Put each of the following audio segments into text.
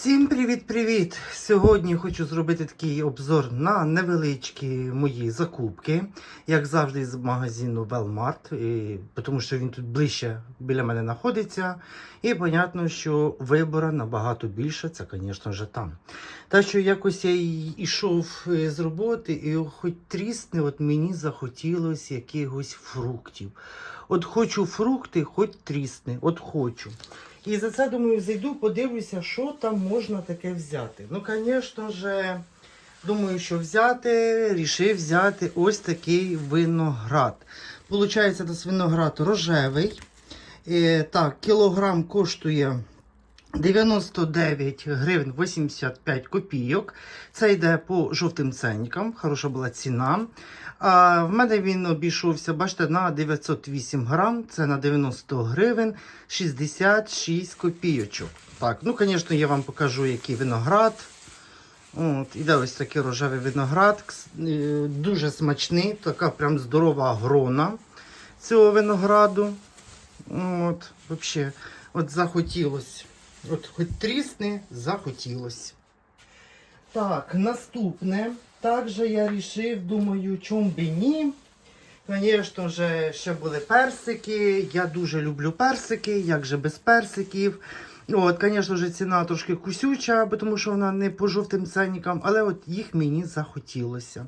Всім привіт-привіт! Сьогодні хочу зробити такий обзор на невеличкі мої закупки, як завжди з магазину Велмарт, тому що він тут ближче біля мене знаходиться. І понятно, що вибору набагато більше, це, звісно ж, там. Так що якось я йшов е, з роботи, і хоч трісне, от мені захотілося якихось фруктів. От хочу фрукти, хоч трісне, от хочу. І за це, думаю, зайду, подивлюся, що там можна таке взяти. Ну, звісно ж, думаю, що взяти, рішив взяти ось такий виноград. Получається, нас виноград рожевий. Е, так, кілограм коштує 99 гривень 85 копійок. Це йде по жовтим ценникам, хороша була ціна. А в мене він обійшовся, бачите, на 908 грам, це на 90 гривень 66 копійочок. Так, ну, звісно, я вам покажу, який виноград. От, іде ось такий рожевий виноград, е, дуже смачний, така прям здорова грона цього винограду. От, взагалі, от захотілось. От хоч трісне, захотілось. Так, наступне. Також я вирішив, думаю, чом би ні. Звісно ж, ще були персики. Я дуже люблю персики, як же без персиків. От, звісно ж, ціна трошки кусюча, тому що вона не по жовтим ценникам, але от їх мені захотілося.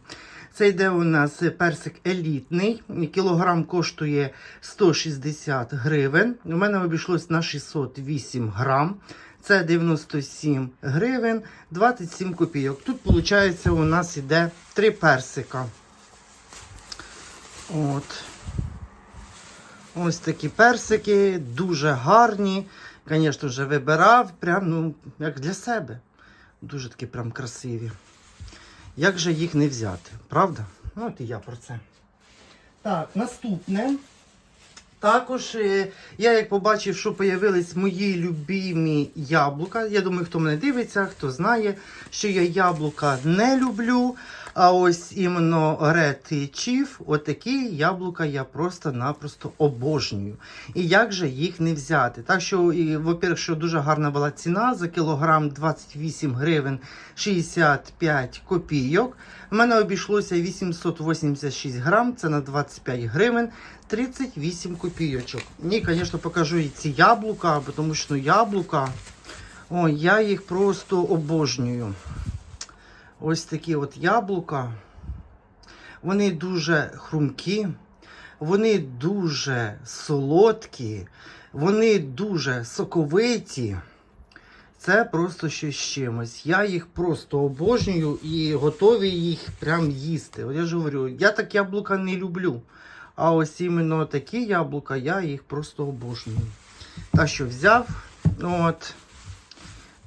Це йде у нас персик елітний. Кілограм коштує 160 гривень. У мене обійшлось на 608 грам. Це 97 гривень 27 копійок. Тут, виходить, у нас іде три персика. От. Ось такі персики, дуже гарні. Звісно, вже вибирав, прям, ну, як для себе. Дуже такі прям красиві. Як же їх не взяти, правда? Ну, от і я про це. Так, наступне. Також е, я як побачив, що появились мої любимі яблука. Я думаю, хто мене дивиться, хто знає, що я яблука не люблю. А ось іменно Red Chief, отакі яблука я просто-напросто обожнюю. І як же їх не взяти? Так що, во-первых, що дуже гарна була ціна за кілограм 28 гривень 65 копійок. У мене обійшлося 886 грам, це на 25 гривень 38 копійочок. Ні, звісно, покажу і ці яблука, тому що ну, яблука, о, я їх просто обожнюю. Ось такі от яблука. Вони дуже хрумкі, вони дуже солодкі, вони дуже соковиті. Це просто щось з чимось. Я їх просто обожнюю і готовий їх прям їсти. От я ж говорю, я так яблука не люблю. А ось іменно такі яблука, я їх просто обожнюю. Так що взяв. От.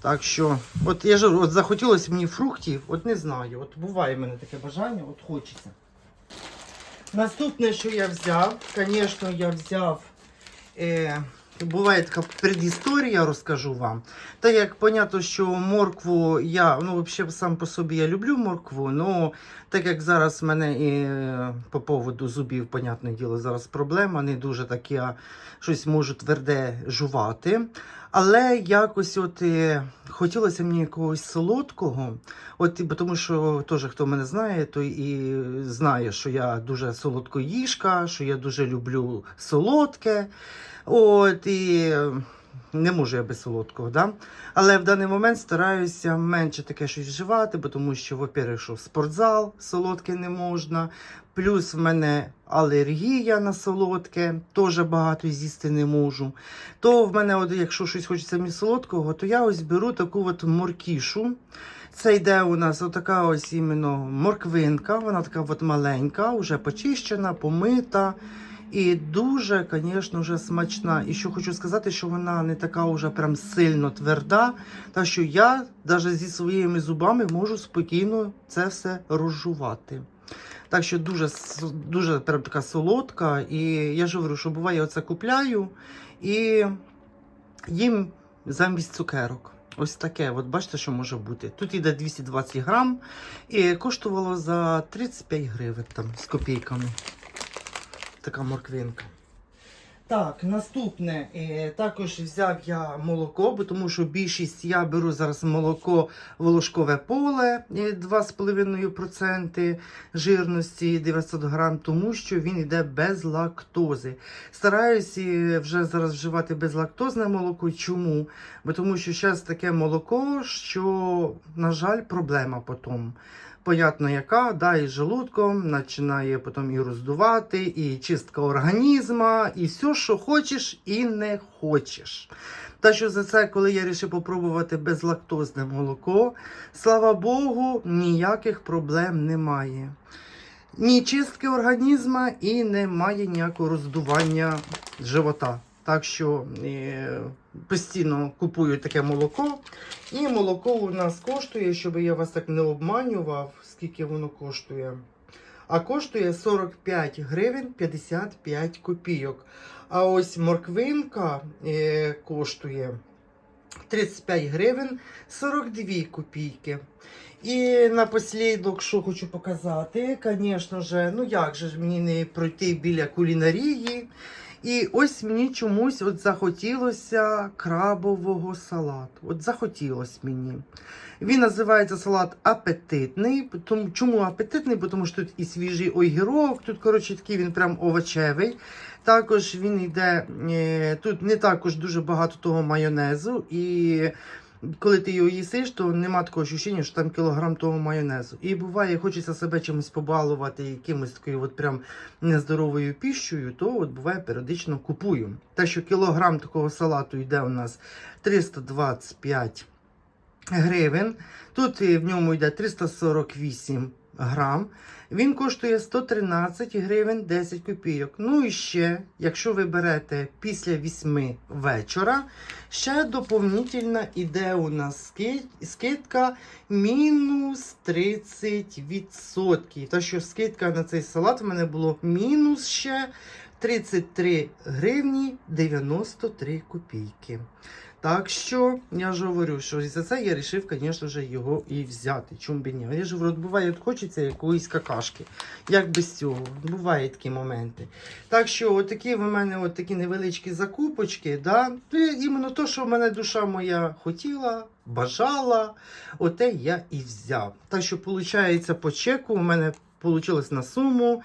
Так що, от я ж от захотілося мені фруктів, от не знаю. От буває в мене таке бажання, от хочеться. Наступне, що я взяв, звісно, я взяв. Е, буває така предісторія, розкажу вам. Так як понятно, що моркву я, ну, взагалі сам по собі я люблю моркву, ну так як зараз в мене і е, по поводу зубів, понятне діло, зараз проблема, не дуже так я щось можу тверде жувати. Але якось от е, хотілося мені якогось солодкого. От, бо тому що теж хто мене знає, той і знає, що я дуже солодкоїжка, що я дуже люблю солодке. От і е, не можу я без солодкого, да? але в даний момент стараюся менше таке щось вживати, бо тому що, во-первых, що в спортзал солодке не можна. Плюс в мене алергія на солодке, теж багато з'їсти не можу. То в мене, от, якщо щось хочеться мені солодкого, то я ось беру таку от моркішу. Це йде у нас отака ось іменно морквинка, вона така от маленька, вже почищена, помита. І дуже, звісно, вже смачна. І що хочу сказати, що вона не така вже прям сильно тверда. Та що я навіть зі своїми зубами можу спокійно це все розжувати. Так що дуже, дуже прям така солодка. І я ж говорю, що буває, я оце купляю і їм замість цукерок. Ось таке, от бачите, що може бути. Тут йде 220 грам і коштувало за 35 гривень там з копійками. Така морквинка. Так, наступне. е, Також взяв я молоко, бо тому що більшість я беру зараз молоко волошкове поле е, 2,5% жирності 900 грам, тому що він йде без лактози. Стараюся е, вже зараз вживати безлактозне молоко. Чому? Бо тому що зараз таке молоко, що, на жаль, проблема потім. Понятно, яка, да, і желудком починає потім і роздувати, і чистка організму, і все, що хочеш і не хочеш. Та що за це, коли я вирішив попробувати безлактозне молоко, слава Богу, ніяких проблем немає. Ні чистки організму і немає ніякого роздування живота. Так що е, постійно купую таке молоко. І молоко у нас коштує, щоб я вас так не обманював, скільки воно коштує. А коштує 45 гривень 55 копійок. А ось морквинка е, коштує 35 гривень 42 копійки. І напослідок, що хочу показати, звісно ж, ну як же мені не пройти біля кулінарії. І ось мені чомусь от захотілося крабового салату. От захотілося мені. Він називається салат апетитний. Чому апетитний? Тому що тут і свіжий огірок, тут, коротше, такий він прям овочевий. Також він йде, е, тут не також дуже багато того майонезу. І коли ти його їсиш, то нема такого відчуття, що там кілограм того майонезу. І буває, хочеться себе чимось побалувати, якимось такою от прям нездоровою піщею, то от буває періодично купую. Те, що кілограм такого салату йде у нас 325 гривень. Тут в ньому йде 348 грам. Він коштує 113 гривень 10 копійок. Ну і ще, якщо ви берете після 8 вечора, ще доповнительна іде у нас скидка мінус 30%. Та що скидка на цей салат в мене було мінус ще 33 гривні 93 копійки. Так що я ж говорю, що за це я вирішив, звісно ж, його і взяти. Чому б ні? Я ж говорю, буває, от хочеться якоїсь какашки. Як без цього? Бувають такі моменти. Так що, от в мене от такі невеличкі закупочки, да? Іменно то, що в мене душа моя хотіла, бажала, оте я і взяв. Так що, виходить, по чеку у мене вийшло на суму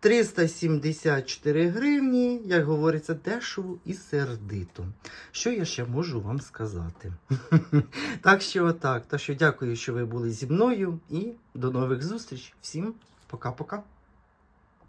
374 гривні, як говориться, дешево і сердито. Що я ще можу вам сказати? так що отак. Так що дякую, що ви були зі мною і до нових зустріч. Всім пока-пока.